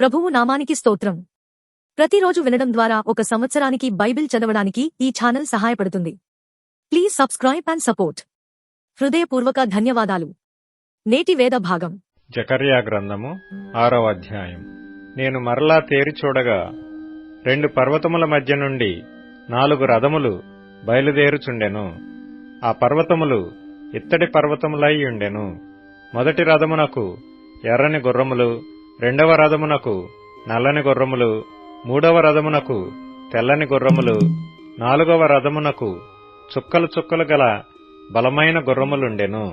ప్రభువు నామానికి స్తోత్రం. ప్రతిరోజు వినడం ద్వారా ఒక సంవత్సరానికి బైబిల్ చదవడానికి ఈ ఛానల్ సహాయపడుతుంది. Please subscribe and support. హృదయపూర్వక ధన్యవాదాలు. నేటి వేద భాగం. జకర్యా గ్రంథము ఆరవ అధ్యాయం. నేను మరలా తేరి చూడగా రెండు పర్వతముల మధ్య నుండి నాలుగు రథములు బయలుదేరుచుండెను. ఆ పర్వతములు ఇత్తడి పర్వతములై ఉండెను. మొదటి రథమునకు ఎర్రని గుర్రములు రెండవ రథమునకు నల్లని గుర్రములు మూడవ రథమునకు తెల్లని గుర్రములు నాలుగవ రథమునకు చుక్కలు చుక్కలు గల బలమైన గుర్రములుండెను.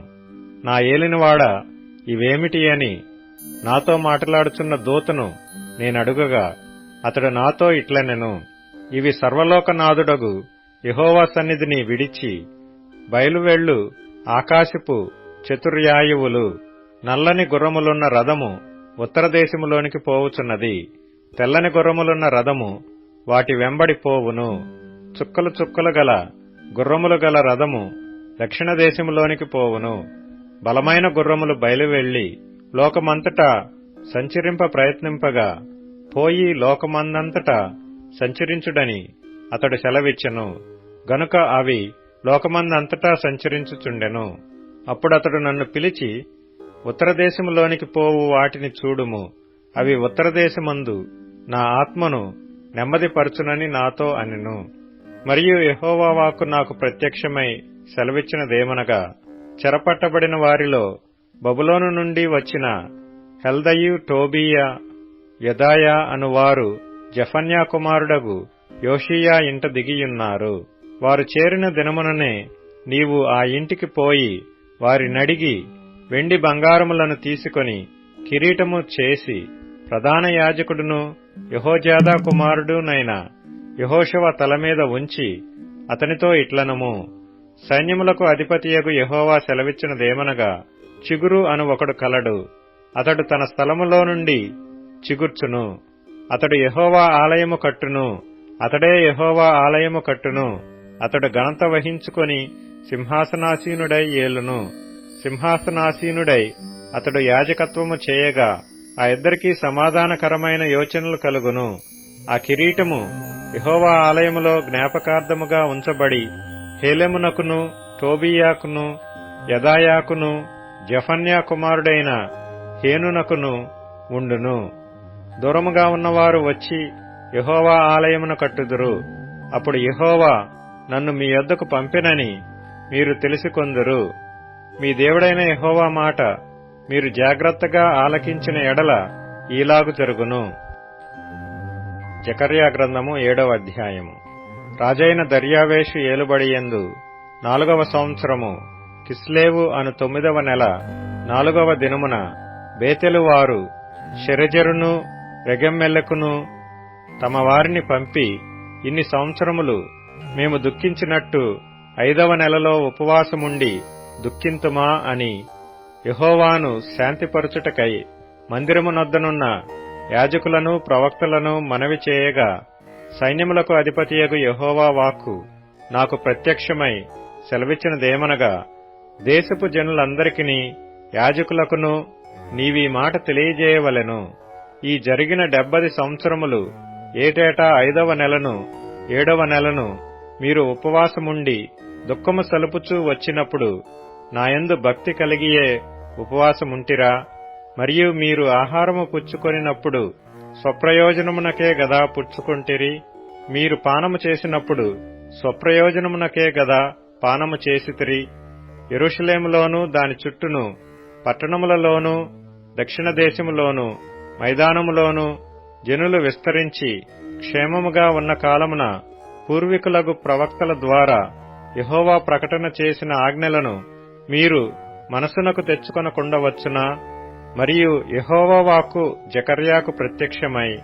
నా ఏలినవాడ ఇవేమిటి అని నాతో మాట్లాడుచున్న దూతను నేనడుగగా అతడు నాతో ఇట్లనెను ఇవి సర్వలోకనాథుడగు యహోవా సన్నిధిని విడిచి బయలువెళ్ళు ఆకాశపు చతుర్యాయువులు నల్లని గుర్రములున్న రథము ఉత్తర దేశములోనికి పోవుచున్నది. తెల్లని గుర్రములున్న రథము వాటి వెంబడి పోవును. చుక్కలు చుక్కలు గల గుర్రములు గల రథము దక్షిణ దేశములోనికి పోవును. బలమైన గుర్రములు బయలువెళ్ళి లోకమంతటా సంచరింప ప్రయత్నింపగా పోయి లోకమందంతటా సంచరించుడని అతడు సెలవిచ్చెను. గనుక అవి లోకమందంతటా సంచరించుచుండెను. అప్పుడతడు నన్ను పిలిచి ఉత్తర దేశములోనికి పోవు వాటిని చూడుము. అవి ఉత్తర దేశమందు నా ఆత్మను నెమ్మదిపరచునని నాతో అనెను. మరియు యెహోవా నాకు ప్రత్యక్షమై సెలవిచ్చినదేమనగా చెరపట్టబడిన వారిలో బబులోను నుండి వచ్చిన హెల్దయు టోబియా యదాయా అనువారు జఫన్యా కుమారుడగు యోషియా ఇంట దిగియున్నారు. వారు చేరిన దినముననే నీవు ఆ ఇంటికి పోయి వారినడిగి వెండి బంగారములను తీసుకొని కిరీటము చేసి ప్రధాన యాజకుడును యహోజాదా కుమారుడునైన యహోషవ తల మీద ఉంచి అతనితో ఇట్లనము. సైన్యములకు అధిపతియగు యహోవా సెలవిచ్చినదేమనగా చిగురు అను ఒకడు కలడు. అతడు తన స్థలములో నుండి చిగుర్చును. అతడు యహోవా ఆలయము కట్టును. అతడే యహోవా ఆలయము కట్టును. అతడు ఘనత వహించుకొని సింహాసనాసీనుడై ఏలును. సింహాసనాసీనుడై అతడు యాజకత్వము చేయగా ఆ ఇద్దరికీ సమాధానకరమైన యోచనలు కలుగును. ఆ కిరీటము యహోవా ఆలయములో జ్ఞాపకార్థముగా ఉంచబడి హేలెమునకును టోబియాకును యదాయాకును జఫన్యా కుమారుడైన హేనునకును ఉండును. దూరముగా ఉన్నవారు వచ్చి యహోవా ఆలయమును కట్టుదురు. అప్పుడు యహోవా నన్ను మీ యొద్దకు పంపినని మీరు తెలుసుకొందురు. మీ దేవుడైన యహోవా మాట మీరు జాగ్రత్తగా ఆలకించిన ఎడల ఈలాగు జరుగును. జకర్యా గ్రంథము ఏడవ అధ్యాయము. రాజైన దర్యావేషు ఏలుబడియందు నాలుగవ సంవత్సరము కిస్లేవు అను తొమ్మిదవ నెల నాలుగవ దినమున బేతెలువారు శరజరును రెగెమ్మెల్లకును తమ వారిని పంపి ఇన్ని సంవత్సరములు మేము దుఃఖించినట్టు ఐదవ నెలలో ఉపవాసముండి దుఃఖింతుమా అని యహోవాను శాంతిపరచుటకై మందిరమునొద్దనున్న యాజకులను ప్రవక్తలను మనవి చేయగా సైన్యములకు అధిపతియగు యహోవా వాక్కు నాకు ప్రత్యక్షమై సెలవిచ్చినదేమనగా దేశపు జనులందరికీ యాజకులకును నీవీ మాట తెలియజేయవలెను. ఈ జరిగిన డెబ్బది సంవత్సరములు ఏటేటా ఐదవ నెలను ఏడవ నెలను మీరు ఉపవాసముండి దుఃఖము సలుపుచూ వచ్చినప్పుడు నాయందు భక్తి కలిగియే ఉపవాసముంటిరా మరియు మీరు ఆహారము పుచ్చుకొనినప్పుడు స్వప్రయోజనమునకే గదా పుచ్చుకొంటిరి మీరు పానము చేసినప్పుడు స్వప్రయోజనమునకే గదా పానము చేసితిరి. ఎరుషలేములోను దాని చుట్టూను పట్టణములలోనూ దక్షిణ దేశములోను మైదానములోను జనులు విస్తరించి క్షేమముగా ఉన్న కాలమున పూర్వీకులకు ప్రవక్తల ద్వారా యహోవా ప్రకటన చేసిన ఆజ్ఞలను మీరు మనసునకు తెచ్చుకొనకుండవచ్చునా? మరియు యహోవా జకర్యాకు ప్రత్యక్షమై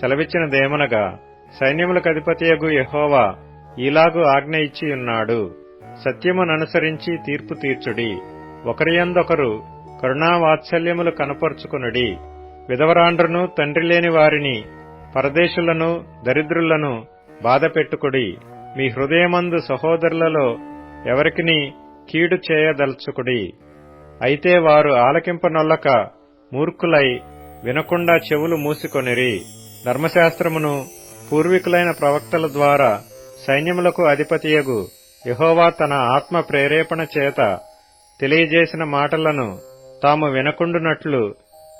సెలవిచ్చినదేమనగా సైన్యములకధిపతియగు యహోవా ఈలాగు ఆజ్ఞ ఇచ్చి ఉన్నాడు. సత్యముననుసరించి తీర్పు తీర్చుడి. ఒకరియందొకరు కరుణావాత్సల్యములు కనపరుచుకునుడి. విధవరాండ్రును తండ్రి లేని వారిని పరదేశులను దరిద్రులను బాధపెట్టుకుడి. మీ హృదయమందు సహోదరులలో ఎవరికిని కీడు చేయదలుచుకుడి. అయితే వారు ఆలకింపనొల్లక మూర్ఖులై వినకుండా చెవులు మూసుకొనిరి. ధర్మశాస్త్రమును పూర్వీకులైన ప్రవక్తల ద్వారా సైన్యములకు అధిపతియగు యహోవా తన ఆత్మ ప్రేరేపణ చేత తెలియజేసిన మాటలను తాము వినకుండునట్లు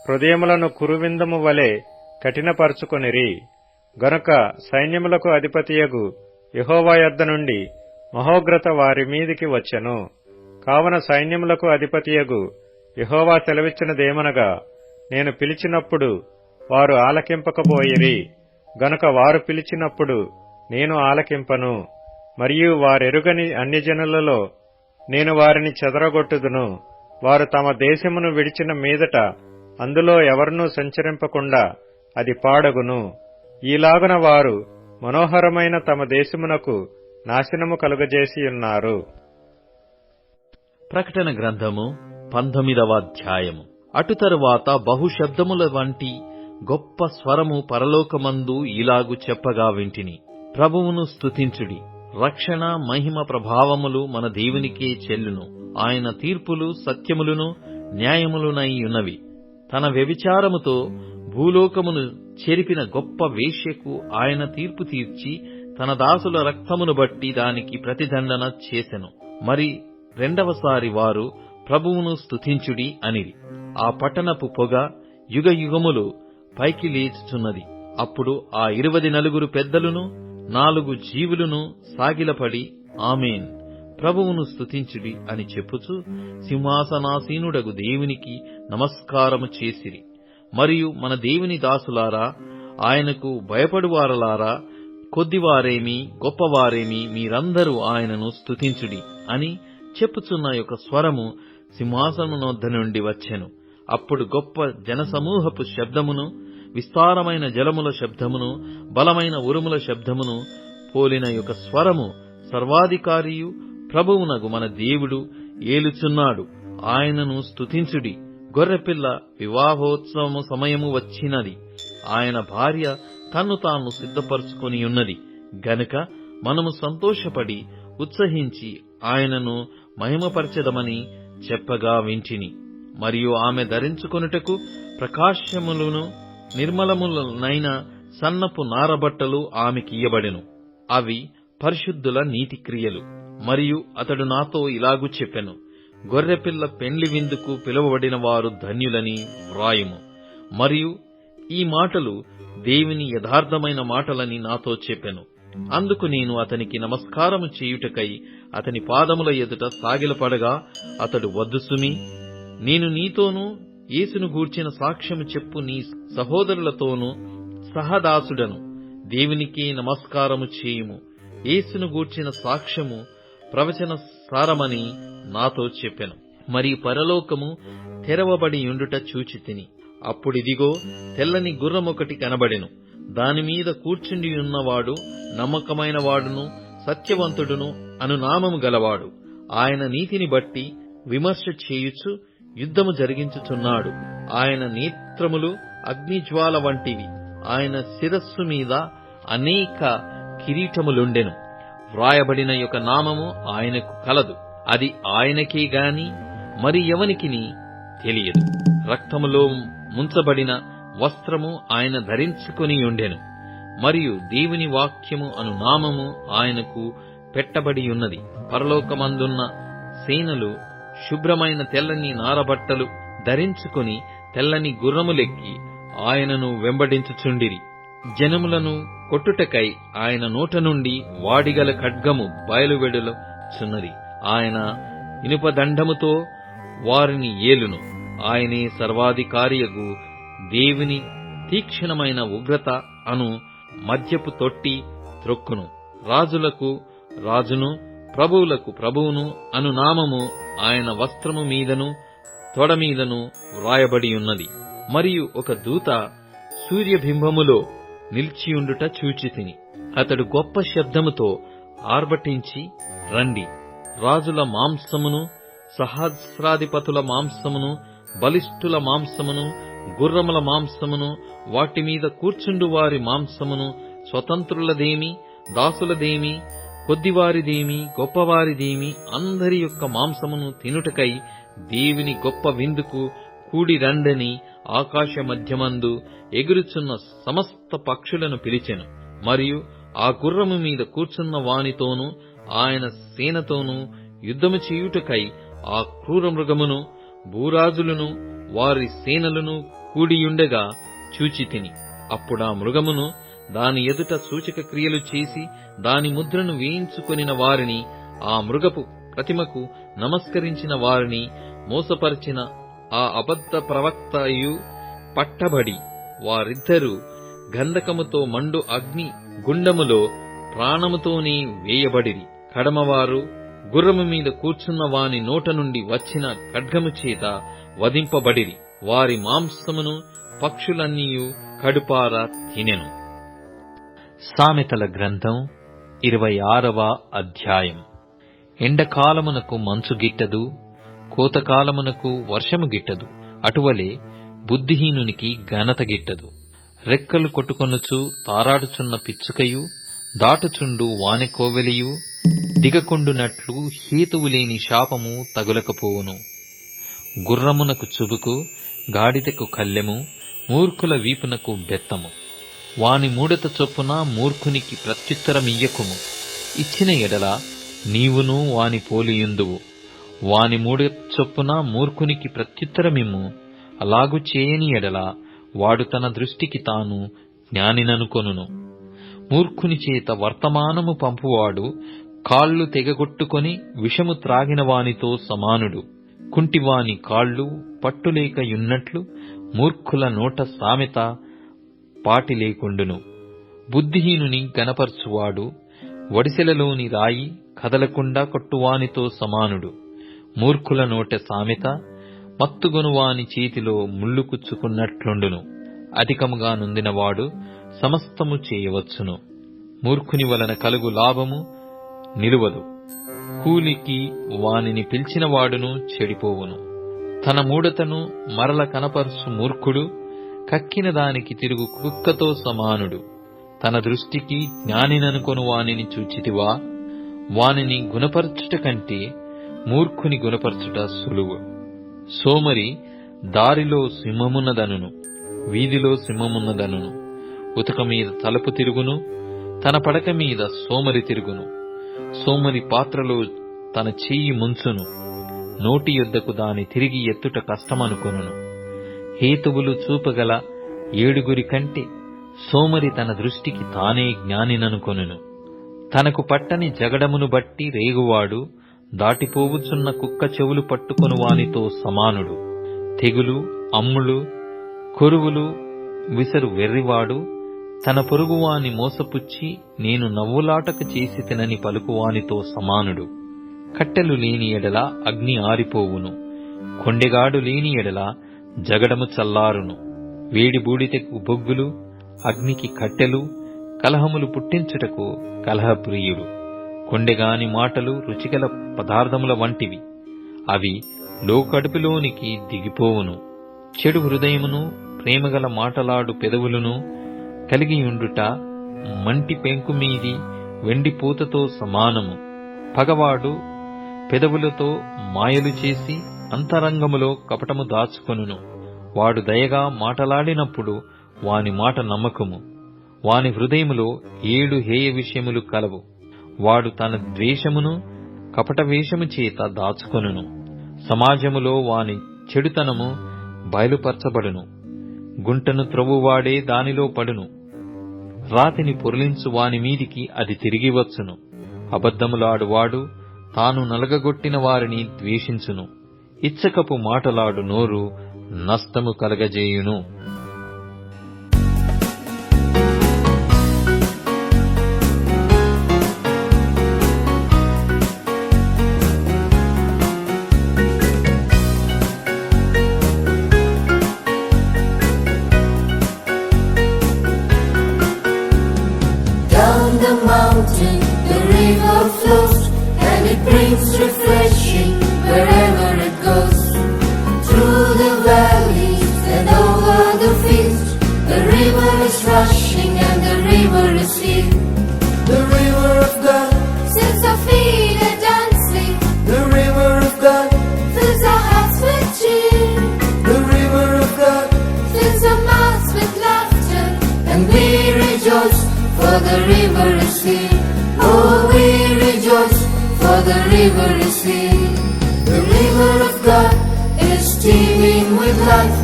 హృదయములను కురువిందము వలె కఠినపరుచుకొనిరి. గనుక సైన్యములకు అధిపతియగు యహోవా యొద్ద నుండి మహోగ్రత వారి మీదికి వచ్చెను. కావన సైన్యములకు అధిపతియగు యహోవా సెలవిచ్చినదేమనగా నేను పిలిచినప్పుడు వారు ఆలకింపకపోయిరి. గనుక వారు పిలిచినప్పుడు నేను ఆలకింపను. మరియు వారెరుగని అన్ని జనులలో నేను వారిని చెదరగొట్టుదును. వారు తమ దేశమును విడిచిన మీదట అందులో ఎవరినూ సంచరింపకుండా అది పాడగును. ఈలాగున వారు మనోహరమైన తమ దేశమునకు నాశనము కలుగజేసి ఉన్నారు ప్రకటన గ్రంథము పంతొమ్మిదవ అధ్యాయము. అటు తరువాత బహుశబ్దముల వంటి గొప్ప స్వరము పరలోకమందు ఇలాగు చెప్పగా వింటిని. ప్రభువును స్తుతించుడి. రక్షణ మహిమ ప్రభావములు మన దేవునికే చెల్లును. ఆయన తీర్పులు సత్యములను న్యాయములునై ఉన్నవి. తన వ్యభిచారముతో భూలోకమును చెరిపిన గొప్ప వేశ్యకు ఆయన తీర్పు తీర్చి తన దాసుల రక్తమును బట్టి దానికి ప్రతిదండన చేసెను. మరి రెండవసారి వారు ప్రభువును స్తుతించుడి అనిరి. ఆ పట్టణపు పొగ యుగ యుగములు పైకి లేచుచున్నది. అప్పుడు ఆ ఇరువది నలుగురు పెద్దలును నాలుగు జీవులను సాగిలపడి ఆమెన్ ప్రభువును స్తుతించుడి అని చెప్పుచు సింహాసనాసీనుడగు దేవునికి నమస్కారము చేసిరి. మరియు మన దేవుని దాసులారా ఆయనకు భయపడువారలారా కొద్దివారేమి గొప్పవారేమి మీరందరూ ఆయనను స్తుతించుడి అని చెప్పుచున్న యొక్క స్వరము సింహాసననొద్ద నుండి వచ్చెను. అప్పుడు గొప్ప జనసమూహపు శబ్దమును విస్తారమైన జలముల శబ్దమును బలమైన ఉరుముల శబ్దమును పోలిన యొక్క స్వరము సర్వాధికారియు ప్రభువునగు మన దేవుడు ఏలుచున్నాడు. ఆయనను స్తుతించుడి. గొర్రెపిల్ల వివాహోత్సవము సమయము వచ్చినది. ఆయన భార్య తన్ను తాను సిద్ధపరుచుకొని ఉన్నది గనుక మనము సంతోషపడి ఉత్సహించి ఆయనను మహిమపరచెదమని చెప్పగా వింటిని. మరియు ఆమె ధరించుకొనుటకు ప్రకాశములను నిర్మలములనైన సన్నపు నారబట్టలు ఆమెకియ్యబడెను అవి పరిశుద్ధుల నీతి క్రియలు మరియు అతడు నాతో ఇలాగు చెప్పెను. గొర్రెపిల్ల పెండ్లి విందుకు పిలువబడిన వారు ధన్యులని వ్రాయుము. మరియు ఈ మాటలు దేవుని యథార్థమైన మాటలని నాతో చెప్పెను. అందుకు నేను అతనికి నమస్కారము చేయుటకై అతని పాదముల ఎదుట సాగిలపడగా అతడు వద్దు సుమి నేను నీతోనూ యేసును గూర్చిన సాక్ష్యము చెప్పు నీ సహోదరులతోనూ సహదాసుడను. దేవునికి నమస్కారము చేయుము. యేసును గూర్చిన సాక్ష్యము ప్రవచన సారమని నాతో చెప్పెను. మరి పరలోకము తెరవబడి ఉండుట చూచి తిని అప్పుడిదిగో తెల్లని గుర్రమొకటి కనబడెను. దానిమీద కూర్చుండి ఉన్నవాడు నమ్మకమైన వాడును సత్యవంతుడును అను నామము గలవాడు. ఆయన నీతిని బట్టి విమర్శ చేయుచు యుద్ధము జరిగించుచున్నాడు. ఆయన నేత్రములు అగ్నిజ్వాల వంటివి. ఆయన శిరస్సు మీద అనేక కిరీటములుండెను. వ్రాయబడిన యొక్క నామము ఆయనకు కలదు. అది ఆయనకే గాని మరి ఎవనికిని తెలియదు. రక్తములో ముంచబడిన వస్త్రము ఆయన ధరించుకుని ఉండెను మరియు దేవుని వాక్యము అను నామము ఆయనకు పెట్టబడి ఉన్నది. పరలోకమందున్న సేనలు శుభ్రమైన తెల్లని నారబట్టలు ధరించుకొని తెల్లని గుర్రములెక్కి ఆయనను వెంబడించుచుండిరి. జనములను కొట్టుటకై ఆయన నోట నుండి వాడిగల ఖడ్గము బయలువెడుచున్నది. ఆయన ఇనుపదండముతో వారిని ఏలును. ఆయనే సర్వాధికారియగు దేవుని తీక్షణమైన ఉగ్రత అను మద్యపు తొట్టి త్రొక్కును. రాజులకు రాజును ప్రభువులకు ప్రభువును అను నామము ఆయన వస్త్రము మీదను తొడమీదను వ్రాయబడియున్నది. వ్రాయబడి ఉన్నది మరియు ఒక దూత సూర్యబింబములో నిలిచియుండుట చూచితిని. అతడు గొప్ప శబ్దముతో ఆర్భటించి రండి. రాజుల మాంసమును సహస్రాధిపతుల మాంసమును బలిష్ఠుల మాంసమును గుర్రముల మాంసమును వాటి మీద కూర్చుండు వారి మాంసమును స్వతంత్రులదేమి దాసులదేమి కొద్దివారిదేమి గొప్పవారిదేమి అందరి యొక్క మాంసమును తినుటకై దేవుని గొప్ప విందుకు కూడి రండని ఆకాశ మధ్యమందు ఎగురుచున్న సమస్త పక్షులను పిలిచెను. మరియు ఆ గుర్రము మీద కూర్చున్న వానితోనూ ఆయన సేనతోనూ యుద్ధము చేయుటకై ఆ క్రూర మృగమును భూరాజులను వారి సేనలను కూడియుండగా చూచితిని అప్పుడా మృగమును దాని ఎదుట సూచక క్రియలు చేసి దాని ముద్రను వేయించుకొనిన వారిని ఆ మృగపు ప్రతిమకు నమస్కరించిన వారిని మోసపరిచిన ఆ అబద్ధ ప్రవక్తయు పట్టబడి వారిద్దరూ గంధకముతో మండు అగ్ని గుండములో ప్రాణముతోనే వేయబడిరి. కడమవారు గుర్రము మీద కూర్చున్న వాని నోట నుండి వచ్చిన ఖడ్గము చేత వధింపబడిరి. వారి మాంసమును పక్షులన్నీయు కడుపార తినెను. సామెతల గ్రంథం ఇరవై ఆరవ అధ్యాయం. ఎండకాలమునకు మంచు గిట్టదు కోతకాలమునకు వర్షము గిట్టదు అటువలే బుద్ధిహీనునికి ఘనత గిట్టదు. రెక్కలు కొట్టుకొనుచు తారాడుచున్న పిచ్చుకయు దాటుచుండు వానెకోవెలియు దిగకొండునట్లు హేతువులేని శాపము తగులకపోవును. గుర్రమునకు చుబుకు గాడిదకు కల్లెము మూర్ఖుల వీపునకు బెత్తము. వాని మూడత చొప్పున మూర్ఖునికి ప్రత్యుత్తరమియ్యకుము. ఇచ్చిన ఎడల నీవును వాని పోలియుందువు. వాని మూడత చొప్పున మూర్ఖునికి ప్రత్యుత్తరమిమ్ము. అలాగు చేయని ఎడల వాడు తన దృష్టికి తాను జ్ఞానిననుకొనును. మూర్ఖుని చేత వర్తమానము పంపువాడు కాళ్ళు తెగగొట్టుకొని విషము త్రాగిన వానితో సమానుడు. కుంటివాని కాళ్ళు పట్టులేకయున్నట్లు మూర్ఖుల నోట సామెత పాటి లేకుండును బుద్ధిహీనుని గనపర్చువాడు వడిసెలలోని రాయి కదలకుండా కొట్టువానితో సమానుడు. మూర్ఖుల నోట సామెత మత్తుగొనువాని చేతిలో ముళ్ళు కుచ్చుకున్నట్లుండును. అధికముగా నొందినవాడు సమస్తము చేయవచ్చును. మూర్ఖుని వలన కలుగు లాభము నిలువదు. కూలికి వానిని పిలిచినవాడును చెడిపోవును. తన మూడతను మరల కనపరుసు మూర్ఖుడు కక్కిన దానికి తిరుగు కుక్కతో సమానుడు. తన దృష్టికి జ్ఞానిననుకొను వానిని చూచితివా? వానిని గుణపరచుట కంటే మూర్ఖుని గుణపరచుట సులువు. సోమరి దారిలో సింహమున్నదనును వీధిలో సింహమున్నదనును. ఉతక మీద తలుపు తిరుగును తన పడక మీద సోమరి తిరుగును. సోమరి పాత్రలో తన చెయ్యి ముంచును. నోటి యొద్దకు దాని తిరిగి ఎత్తుట కష్టమనుకొనును. హేతువులు చూపగల ఏడుగురి కంటే సోమరి తన దృష్టికి తానే జ్ఞానిననుకొనును. తనకు పట్టని జగడమును బట్టి రేగువాడు దాటిపోవుచున్న కుక్క చెవులు పట్టుకొను వానితో సమానుడు. తెగులు అమ్ములు కొరువులు విసరు వెర్రివాడు తన పొరుగువాని మోసపుచ్చి నేను నవ్వులాటకు చేసి తినని పలుకువానితో సమానుడు. కట్టెలు లేని ఎడల అగ్ని ఆరిపోవును. కొండెగాడు లేని ఎడల జగడము చల్లారును. వేడి బూడిదకు బొగ్గులు అగ్నికి కట్టెలు కలహములు పుట్టించుటకు కలహప్రియుడు. కొండెగాని మాటలు రుచిగల పదార్థముల వంటివి. అవి లోకడుపులోనికి దిగిపోవును. చెడు హృదయమును ప్రేమగల మాటలాడు పెదవులను కలిగియుండుట మంటి పెంకు మీది వెండి పూతతో సమానము. పగవాడు పెదవులతో మాయలు చేసి అంతరంగములో కపటము దాచుకొనును. వాడు దయగా మాటలాడినప్పుడు వాని మాట నమ్మకము. వాని హృదయములో ఏడు హేయ విషయములు కలవు. వాడు తన ద్వేషమును కపట వేషము చేత దాచుకొనును. సమాజములో వాని చెడుతనము బయలుపరచబడును. గుంటను త్రవ్వువాడే దానిలో పడును. రాతిని పొరలించు వాని మీదికి అది తిరిగి వచ్చును. అబద్ధములాడువాడు తాను నలగగొట్టిన వారిని ద్వేషించును. ఇచ్చకపు మాటలాడు నోరు నష్టము కలగజేయును. The river is here. Oh, we rejoice, for the river is here. The river of God is teeming with life,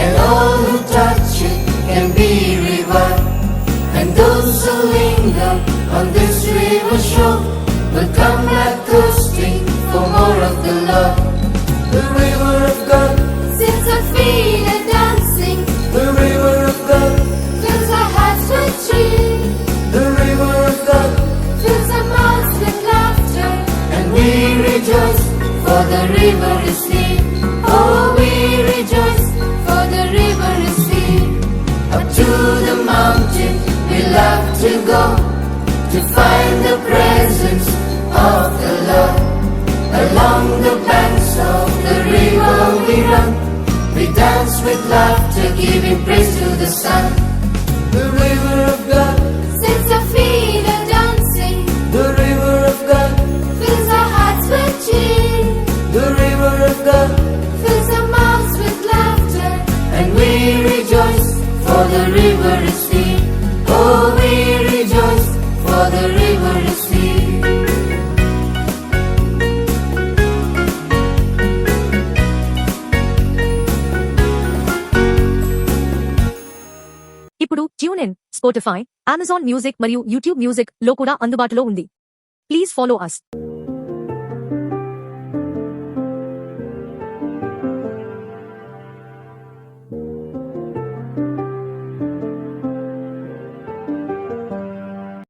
and all who touch the mountain we love to go, to find the presence of the Lord. Along the banks of the river we run, we dance with laughter, giving praise to the sun. the river of God, for the river is. Oh, we rejoice, for the river is ఇప్పుడు tune in Spotify Amazon music మరియు YouTube మ్యూజిక్లో కూడా అందుబాటులో ఉంది. Please follow us